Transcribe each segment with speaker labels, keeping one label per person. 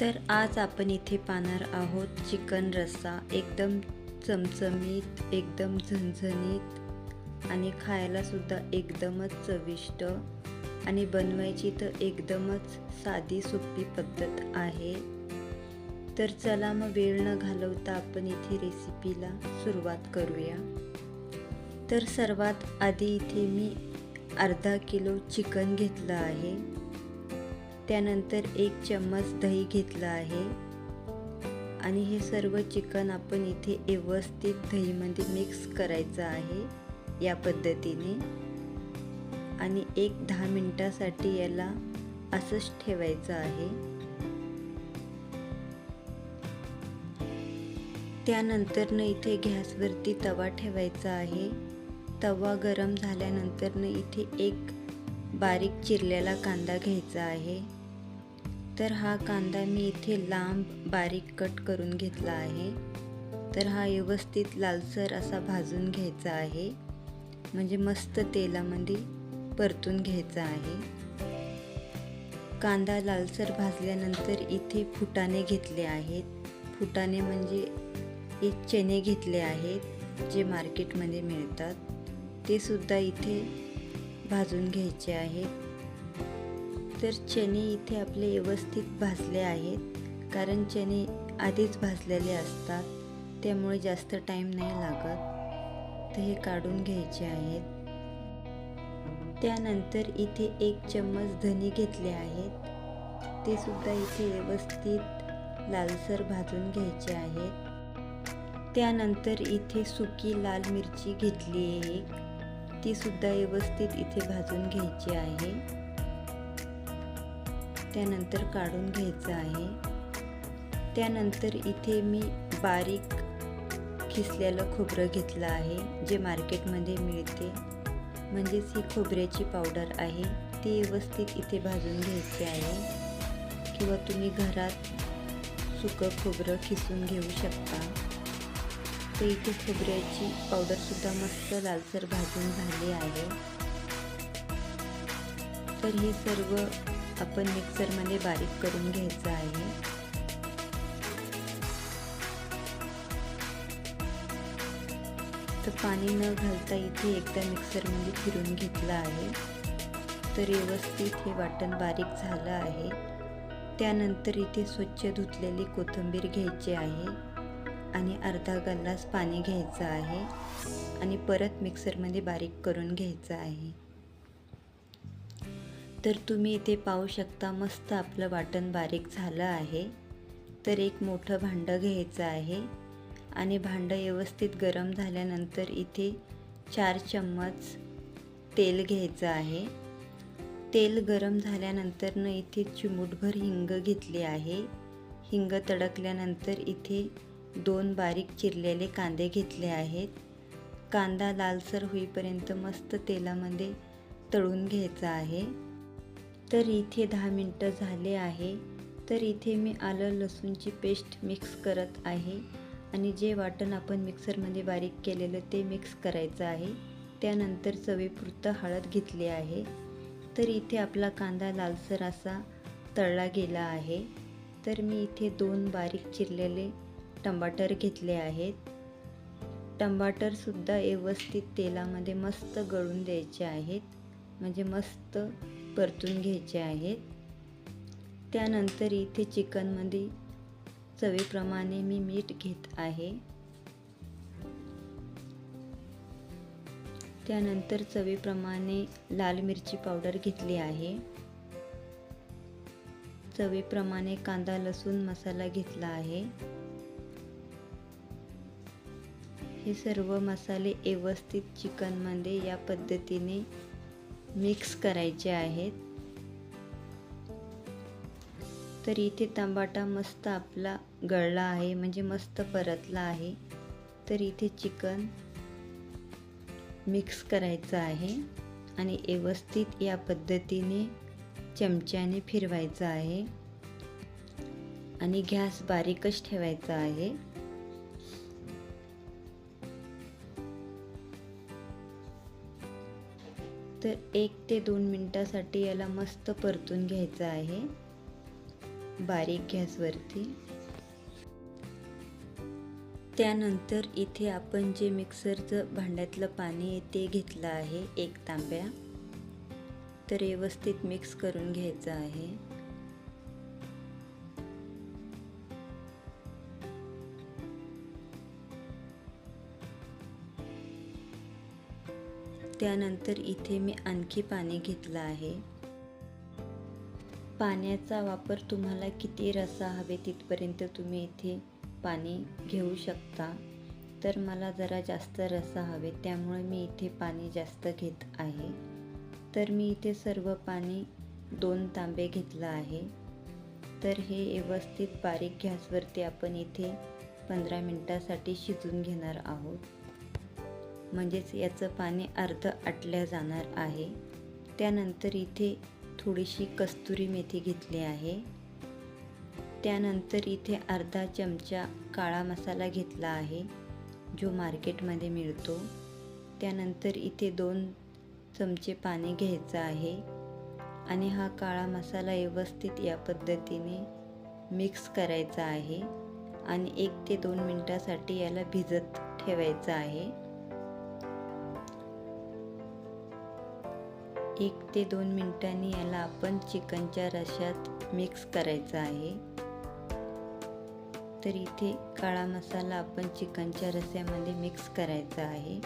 Speaker 1: तर आज आपण इथे पाहणार आहोत चिकन रस्सा. एकदम चमचमीत एकदम झणझणीत आणि खायलासुद्धा एकदमच चविष्ट आणि बनवायची तर एकदमच साधी सोपी पद्धत आहे. तर चला मग वेळ न घालवता आपण इथे रेसिपीला सुरुवात करूया. तर सर्वात आधी इथे मी अर्धा किलो चिकन घेतलं आहे. त्यानंतर एक चम्मच दही घेतलं आहे. आणि हे सर्व चिकन आपण इथे व्यवस्थित दहीमध्ये मिक्स करायचं आहे या पद्धतीने. आणि एक दहा मिनटासाठी याला असंच ठेवायचं आहे. त्यानंतरनं इथे गॅसवरती तवा ठेवायचा आहे. तवा गरम झाल्यानंतरनं इथे एक बारीक चिरलेला कांदा घ्यायचा आहे. तर हा कांदा मी इथे लांब बारीक कट करून घेतला आहे. तर हा व्यवस्थित लालसर असा भाजून घ्यायचा आहे. म्हणजे मस्त तेलामध्ये परतून घ्यायचा आहे. कांदा लालसर भाजल्यानंतर इथे फुटाणे घेतले आहेत. फुटाणे म्हणजे एक चणे घेतले आहेत जे मार्केटमध्ये मिळतात. ते सुद्धा इथे भाजून घ्यायचे आहेत तर चणे इथे आपले व्यवस्थित भाजले आहेत. कारण चणे आधीच भाजलेले असतात. त्यामुळे जास्त टाईम नाही लागत. तर हे काढून घ्यायचे आहेत. त्यानंतर इथे एक चम्मच धने घेतले आहेत. ते सुद्धा इथे व्यवस्थित लालसर भाजून घ्यायचे आहेत. त्यानंतर इथे सुकी लाल मिरची घेतली आहे. एक ती सुद्धा व्यवस्थित इथे भाजून घ्यायची आहे. त्यानंतर काढून घ्यायचं आहे. त्यानंतर इथे मी बारीक खिसलेलं खोबरं घेतलं आहे जे मार्केटमध्ये मिळते. म्हणजेच ही खोबऱ्याची पावडर आहे ती व्यवस्थित इथे भाजून घ्यायची आहे. किंवा तुम्ही घरात सुकं खोबरं खिसून घेऊ शकता. तर इथे खोबऱ्याची पावडरसुद्धा मस्त लालसर भाजून झाली आहे. तर हे सर्व आपण मिक्सरमध्ये बारीक करून घ्यायचं आहे. तर पाणी न घालता इथे एकदा मिक्सरमध्ये फिरून घेतलं आहे. तर व्यवस्थित हे वाटण बारीक झालं आहे. त्यानंतर इथे स्वच्छ धुतलेली कोथिंबीर घ्यायची आहे. आणि अर्धा गल्लास पाणी घ्यायचं आहे आणि परत मिक्सरमध्ये बारीक करून घ्यायचं आहे. तर तुम्ही इथे पाहू शकता मस्त आपलं वाटण बारीक झालं आहे. तर एक मोठं भांडं घ्यायचं आहे आणि भांडं व्यवस्थित गरम झाल्यानंतर इथे चार चम्मच तेल घ्यायचं आहे. तेल गरम झाल्यानंतरनं इथे चिमूटभर हिंग घेतली आहे. हिंग तडकल्यानंतर इथे दोन बारीक चिरलेले कांदे घेतले आहेत. कांदा लालसर होईपर्यंत मस्त तेलामध्ये तळून घ्यायचा आहे. तर इथे दहा मिनटं झाले आहे. तर इथे मी आलं लसूणची पेस्ट मिक्स करत आहे. आणि जे वाटण आपण मिक्सरमध्ये बारीक केलेलं ते मिक्स करायचं आहे. त्यानंतर चवीपुरतं हळद घेतली आहे. तर इथे आपला कांदा लालसर असा तळला गेला आहे. तर मी इथे दोन बारीक चिरलेले टमाटर घेतले आहेत. टमाटरसुद्धा व्यवस्थित तेलामध्ये मस्त गळून द्यायचे आहेत. म्हणजे मस्त परतून घ्यायचे आहेत. त्यानंतर इथे चिकनमध्ये चवीप्रमाणे मी मीठ घेत आहे. त्यानंतर चवीप्रमाणे लाल मिरची पावडर घेतली आहे. चवीप्रमाणे कांदा लसूण मसाला घेतला आहे. हे सर्व मसाले व्यवस्थित चिकनमध्ये या पद्धतीने मिक्स करायचे आहेत. तर इथे तंबाटा मस्त आपला गळला आहे म्हणजे मस्त परतला आहे. तर इथे चिकन मिक्स करायचं आहे आणि व्यवस्थित या पद्धतीने चमच्याने फिरवायचं आहे. आणि गॅस बारीकच ठेवायचा आहे. तर एक ते दोन मिनटासाठी याला मस्त परतून घ्यायचं आहे. बारीक गॅसवरती त्यानंतर इथे आपण जे मिक्सरचं भांड्यातलं पाणी ते घेतलं आहे एक तांब्या. तर व्यवस्थित मिक्स करून घ्यायचं आहे. त्यानंतर इथे मी आणखी पाणी घेतलं आहे. पाण्याचा वापर तुम्हाला किती रसा हवे तिथपर्यंत तुम्ही इथे पाणी घेऊ शकता. तर मला जरा जास्त रसा हवे त्यामुळे मी इथे पाणी जास्त घेत आहे. तर मी इथे सर्व पाणी दोन तांबे घेतलं आहे. तर हे व्यवस्थित बारीक गॅसवरती आपण इथे पंधरा मिनटासाठी शिजून घेणार आहोत. म्हणजेच याचं पाणी अर्ध आटल्या जाणार आहे. त्यानंतर इथे थोडीशी कस्तुरी मेथी घेतली आहे. त्यानंतर इथे अर्धा चमचा काळा मसाला घेतला आहे जो मार्केटमध्ये मिळतो. त्यानंतर इथे दोन चमचे पाणी घ्यायचं आहे आणि हा काळा मसाला व्यवस्थित या पद्धतीने मिक्स करायचा आहे आणि एक ते दोन मिनटासाठी याला भिजत ठेवायचं आहे. एक ते दोन मिनिटांनी याला आपण चिकनच्या रश्यात मिक्स करायचं आहे. तर इथे काळा मसाला आपण चिकनच्या रस्यामध्ये मिक्स करायचा आहे.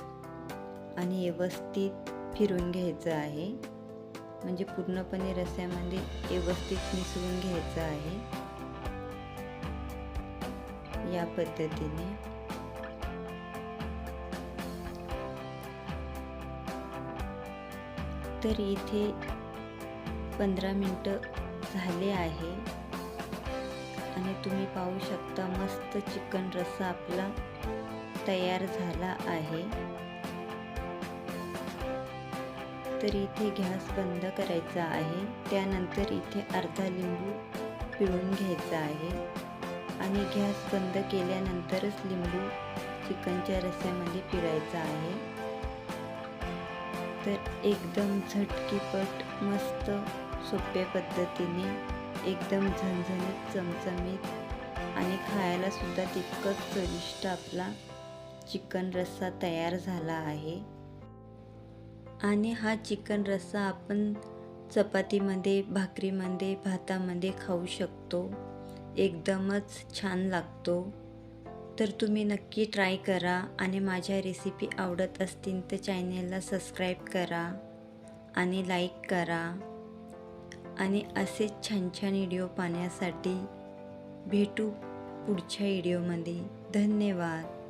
Speaker 1: आणि व्यवस्थित फिरून घ्यायचं आहे. म्हणजे पूर्णपणे रस्यामध्ये व्यवस्थित मिसळून घ्यायचं आहे. या पद्धतीने. तर इथे पंधरा मिनटं झाले आहे. आणि तुम्ही पाहू शकता मस्त चिकन रस्सा आपला तयार झाला आहे. तर इथे गॅस बंद करायचा आहे. त्यानंतर इथे अर्धा लिंबू पिळून घ्यायचा आहे. आणि गॅस बंद केल्यानंतरच लिंबू चिकनच्या रस्स्यामध्ये पिळायचा आहे. तर एकदम झटकीपट मस्त सोप्या पद्धतीने एकदम झणझणीत चमचमीत आणि खायलासुद्धा तितकंच चविष्ट आपला चिकन रस्सा तयार झाला आहे. आणि हा चिकन रस्सा आपण चपातीमध्ये भाकरीमध्ये भातामध्ये खाऊ शकतो. एकदमच छान लागतो. तर तुम्ही नक्की ट्राय करा आणि माझ्या रेसिपी आवडत असतील तर चॅनेलला सबस्क्राईब करा आणि लाईक करा. आणि असेच छान छान व्हिडिओ पाहण्यासाठी भेटू पुढच्या व्हिडिओमध्ये. धन्यवाद.